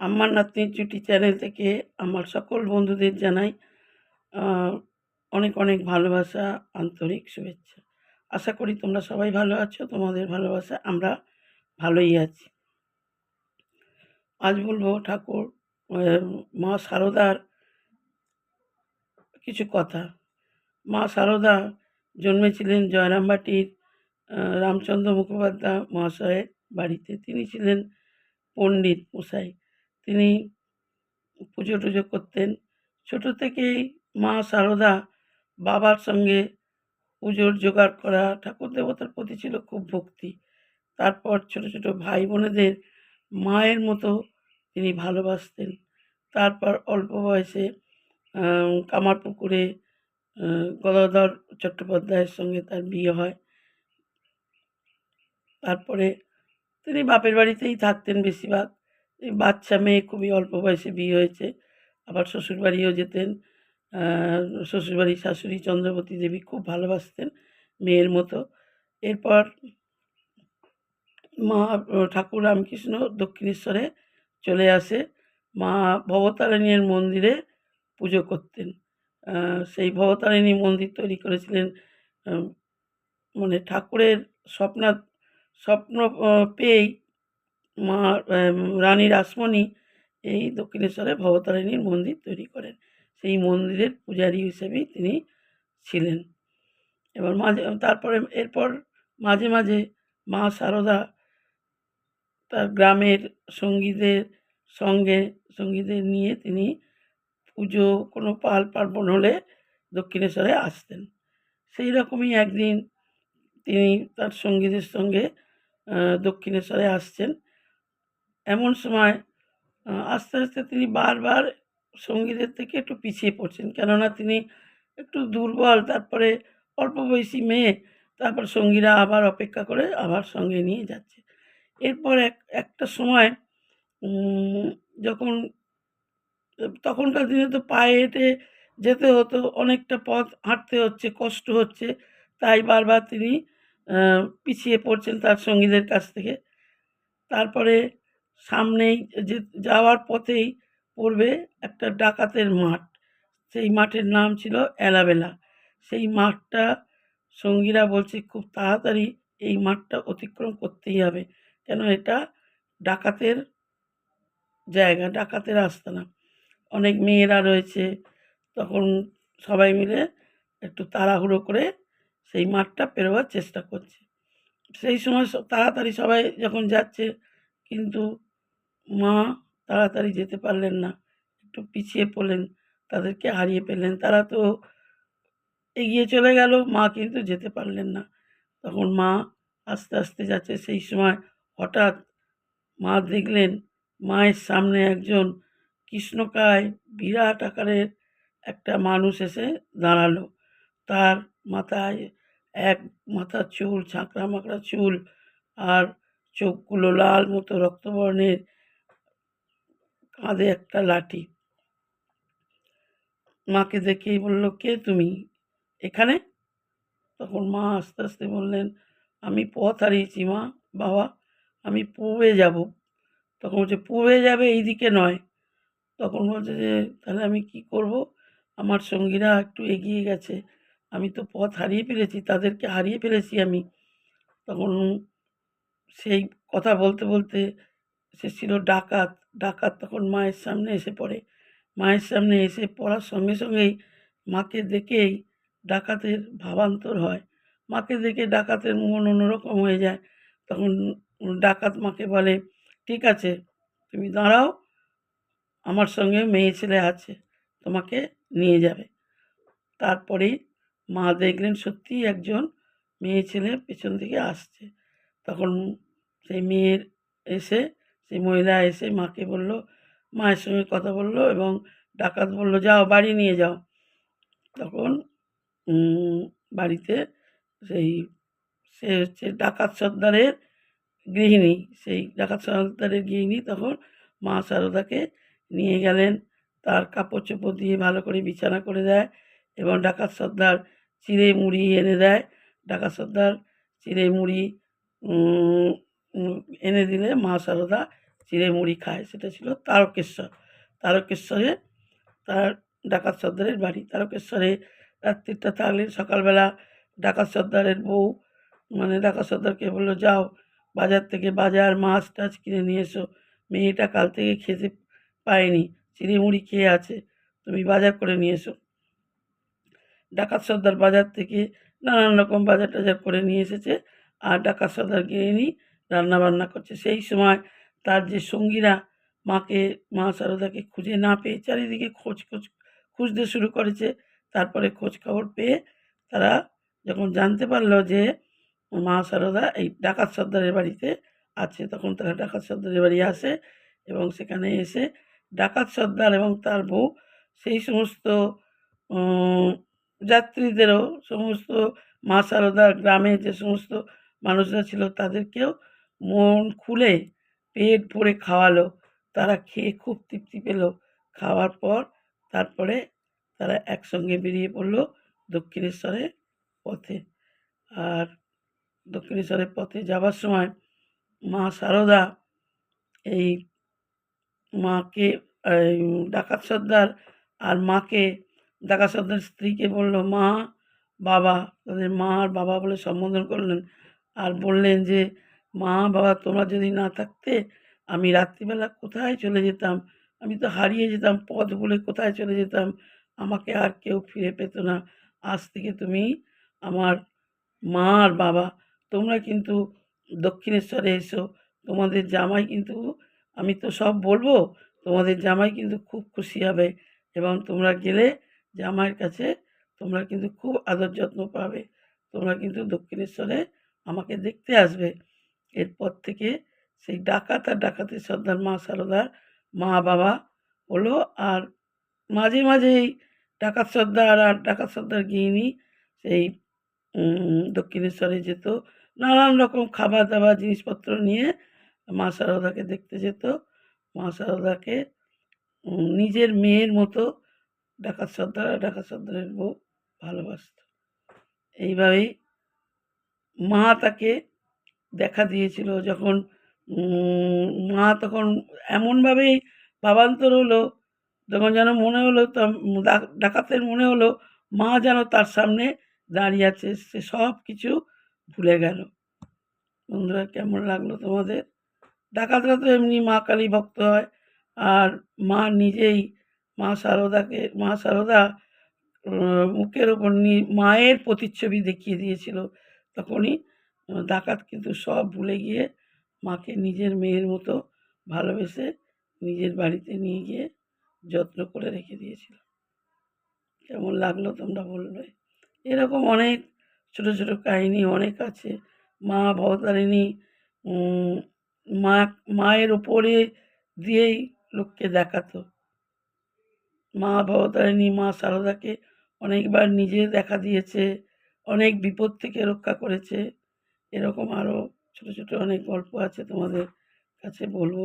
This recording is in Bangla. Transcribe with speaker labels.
Speaker 1: আমার নাতনি জুটি চ্যানেল থেকে আমার সকল বন্ধুদের জানাই অনেক অনেক ভালোবাসা, আন্তরিক শুভেচ্ছা। আশা করি তোমরা সবাই ভালো আছো, তোমাদের ভালোবাসা আমরা ভালোই আছি। আজ বলব ঠাকুর মা সারদার কিছু কথা। মা সারদা জন্মেছিলেন জয়রামবাটির রামচন্দ্র মুখোপাধ্যায় মহাশয়ের বাড়িতে। তিনি ছিলেন পণ্ডিত মশাই। তিনি পুজো টুজো করতেন। ছোটো থেকেই মা সারদা বাবার সঙ্গে পুজোর জোগাড় করা ঠাকুর দেবতার প্রতি ছিল খুব ভক্তি। তারপর ছোটো ছোটো ভাই বোনেদের মায়ের মতো তিনি ভালোবাসতেন। তারপর অল্প বয়সে কামারপুকুরে গদাধর চট্টোপাধ্যায়ের সঙ্গে তার বিয়ে হয়। তারপরে তিনি বাপের বাড়িতেই থাকতেন বেশিরভাগ। বাচ্চা মেয়ে খুবই অল্প বয়সে বিয়ে হয়েছে। আবার শ্বশুরবাড়িও যেতেন। শ্বশুরবাড়ি শাশুড়ি চন্দ্রবতী দেবী খুব ভালোবাসতেন মেয়ের মতো। এরপর মা, ঠাকুর রামকৃষ্ণ দক্ষিণেশ্বরে চলে আসে। মা ভবতারিণীর মন্দিরে পুজো করতেন। সেই ভবতারিণী মন্দির তৈরি করেছিলেন মানে ঠাকুরের স্বপ্না স্বপ্ন পেয়েই মা রানী রাসমণি এই দক্ষিণেশ্বরে ভবতারিণীর মন্দির তৈরি করেন। সেই মন্দিরের পূজারী হিসেবেই তিনি ছিলেন। এবার মাঝে, তারপরে এরপর মাঝে মাঝে মা সারদা তার গ্রামের সঙ্গীদের সঙ্গে, সঙ্গীদের নিয়ে তিনি পুজো, কোনো পাল পার্বণ হলে দক্ষিণেশ্বরে আসতেন। সেই রকমই একদিন তিনি তার সঙ্গীদের সঙ্গে দক্ষিণেশ্বরে আসছেন। এমন সময় আস্তে আস্তে তিনি বারবার সঙ্গীদের থেকে একটু পিছিয়ে পড়ছেন। কেননা তিনি একটু দুর্বল, তারপরে অল্প বয়সী মেয়ে, তারপর সঙ্গীরা আবার অপেক্ষা করে আবার সঙ্গে নিয়ে যাচ্ছে। এরপর এক, একটা সময় যখন, তখনকার দিনে তো পায়ে হেঁটে যেতে হতো, অনেকটা পথ হাঁটতে হচ্ছে, কষ্ট হচ্ছে, তাই বারবার তিনি পিছিয়ে পড়ছেন তার সঙ্গীদের কাছ থেকে। তারপরে সামনেই যে যাওয়ার পথেই পড়বে একটা ডাকাতের মাঠ। সেই মাঠের নাম ছিল এলাবেলা। সেই মাঠটা সঙ্গীরা বলছে, খুব তাড়াতাড়ি এই মাঠটা অতিক্রম করতেই হবে। কেন এটা ডাকাতের জায়গা, ডাকাতের আস্তানা। অনেক মেয়েরা রয়েছে। তখন সবাই মিলে একটু তাড়াহুড়ো করে সেই মাঠটা পেরোবার চেষ্টা করছে। সেই সময় তাড়াতাড়ি সবাই যখন যাচ্ছে, কিন্তু মা তাড়াতাড়ি যেতে পারলেন না। একটু পিছিয়ে পড়লেন, তাদেরকে হারিয়ে ফেললেন। তারা তো এগিয়ে চলে গেল, মা কিন্তু যেতে পারলেন না। তখন মা আস্তে আস্তে যাচ্ছে। সেই সময় হঠাৎ মা দেখলেন, মায়ের সামনে একজন কৃষ্ণকায় বিরাট আকারের একটা মানুষ এসে দাঁড়াল। তার মাথায় এক মাথার চুল ঝাঁকড়া মাকড়া চুল আর চোখগুলো লাল মতো রক্তবর্ণের কাঁধে একটা লাঠি। মাকে দেখেই বলল, কে তুমি? এখানে? তখন মা আস্তে আস্তে বললেন, আমি পথ হারিয়েছি মা, বাবা, আমি পূবে যাব। তখন বলছে, পূবে যাবে এই দিকে নয়। তখন বলছে যে, তাহলে আমি কি করব? আমার সঙ্গীরা একটু এগিয়ে গেছে। আমি তো পথ হারিয়ে ফেলেছি, তাদেরকে হারিয়ে ফেলেছি আমি। তখন সেই কথা বলতে বলতে সে ছিল ডাকাত। ডাকাত তখন মায়ের সামনে এসে পড়ে। মায়ের সামনে এসে পড়ার সঙ্গে সঙ্গেই মাকে দেখেই ডাকাতের ভাবান্তর হয়। মাকে দেখে ডাকাতের মন অন্যরকম হয়ে যায়। তখন ডাকাত মাকে বলে, ঠিক আছে, তুমি দাঁড়াও, আমার সঙ্গে মেয়ে ছেলে আছে, তোমাকে নিয়ে যাবে। তারপরেই মা দেখলেন সত্যিই একজন মেয়ে ছেলে পেছন থেকে আসছে। তখন সেই মেয়ের এসে সেই মহিলা এসে মাকে বলল, মায়ের সঙ্গে কথা বলল এবং ডাকাত বলল, যাও, বাড়ি নিয়ে যাও। তখন বাড়িতে সেই, সে হচ্ছে ডাকাত সর্দারের গৃহিণী। সেই ডাকাত সর্দারের গৃহিণী তখন মা সারদাকে নিয়ে গেলেন। তার কাপড় চোপড় দিয়ে ভালো করে বিছানা করে দেয় এবং ডাকাত সর্দার চিঁড়ে মুড়ি এনে দেয়। ডাকাত সর্দার চিঁড়ে মুড়ি এনে দিলে মা সারদা চিড়ে মুড়ি খায়, সেটা ছিল তারকেশ্বর। তারকেশ্বরে তার ডাকাত সর্দারের বাড়ি। তারকেশ্বরে রাত্রিটা থাকলেন সকালবেলা ডাকাত সর্দারের বউ মানে ডাকাত সর্দারকে বলল, যাও বাজার থেকে বাজার মাছ টাছ কিনে নিয়ে এসো। মেয়েটা কাল থেকে খেতে পায়নি চিড়ে মুড়ি খেয়ে আছে, তুমি বাজার করে নিয়ে এসো। ডাকাত সর্দার বাজার থেকে নানান রকম বাজার টাজার করে নিয়ে এসেছে, আর ডাকাত সর্দার গৃহিণী রান্না বান্না করছে। সেই সময় তার যে সঙ্গীরা মাকে, মা সারদাকে খুঁজে না পেয়ে চারিদিকে খোঁজ খোঁজ, খুঁজতে শুরু করেছে। তারপরে খোঁজ খবর পেয়ে তারা যখন জানতে পারল যে মা সারদা এই ডাকাত সর্দারের বাড়িতে আছে, তখন তারা ডাকাত সর্দারের বাড়ি আসে এবং সেখানে এসে ডাকাত সর্দার এবং তার বউ সেই সমস্ত যাত্রীদেরও, সমস্ত মা সারদার গ্রামে যে সমস্ত মানুষরা ছিল তাদেরকেও মন খুলে পেট ভরে খাওয়ালো। তারা খেয়ে খুব তৃপ্তি পেল। খাওয়ার পর তারপরে তারা একসঙ্গে বেরিয়ে পড়ল দক্ষিণেশ্বরের পথে। আর দক্ষিণেশ্বরের পথে যাবার সময় মা সারদা, এই মাকে ডাকাত সর্দার আর মাকে, ডাকাত সর্দার স্ত্রীকে বলল, মা, বাবা। তাদের মা আর বাবা বলে সম্বোধন করলেন। আর বললেন যে মা বাবা তোমরা যদি না থাকতে আমি রাত্রিবেলা কোথায় চলে যেতাম? আমি তো হারিয়ে যেতাম, পথ বলে কোথায় চলে যেতাম? আমাকে আর কেউ ফিরে পেত না। আজ থেকে তুমি আমার মা আর বাবা। তোমরা কিন্তু দক্ষিণেশ্বরে এসো। তোমাদের জামাই কিন্তু, আমি তো সব বলব, তোমাদের জামাই কিন্তু খুব খুশি হবে এবং তোমরা গেলে জামাইয়ের কাছে তোমরা কিন্তু খুব আদর যত্ন পাবে। তোমরা কিন্তু দক্ষিণেশ্বরে আমাকে দেখতে আসবে। এরপর থেকে সেই ডাকাত আর ডাকাতের সর্দার মা সারদার মা বাবা হলো আর মাঝে মাঝেই ডাকাত সর্দার আর ডাকাত সর্দার গৃহিণী সেই দক্ষিণেশ্বরে যেত। নানান রকম খাবার দাবার, জিনিসপত্র নিয়ে মা সারদাকে দেখতে যেত। মা সারদাকে নিজের মেয়ের মতো ডাকাত সর্দার আর ডাকাত সর্দারের বউ ভালোবাসত। এইভাবেই মা তাকে দেখা দিয়েছিল যখন মা তখন এমনভাবেই ভাবান্তর হলো, তখন যেন মনে হলো ডাকাতের মনে হলো, মা যেন তার সামনে দাঁড়িয়ে আছে, সে সব কিছু ভুলে গেল। বন্ধুরা, কেমন লাগল তোমাদের? ডাকাতরা তো এমনি মা কালী ভক্ত হয়, আর মা নিজেই মা সারদাকে, মা সারদা মুখের ওপর মায়ের প্রতিচ্ছবি দেখিয়ে দিয়েছিল, তখনই ডাকাত কিন্তু সব ভুলে গিয়ে মাকে নিজের মেয়ের মতো ভালোবেসে নিজের বাড়িতে নিয়ে গিয়ে যত্ন করে রেখে দিয়েছিল। কেমন লাগল তোমরা বলবে? এরকম অনেক ছোটো ছোটো কাহিনী অনেক আছে। মা, ভবতারিণী মা, মায়ের ওপরে দিয়েই লোককে দেখাতো। মা, ভবতারিণী, মা সারদাকে অনেকবার নিজে দেখা দিয়েছে, অনেক বিপদ থেকে রক্ষা করেছে। এরকম আরও ছোটো ছোটো অনেক গল্প আছে তোমাদের কাছে বলব।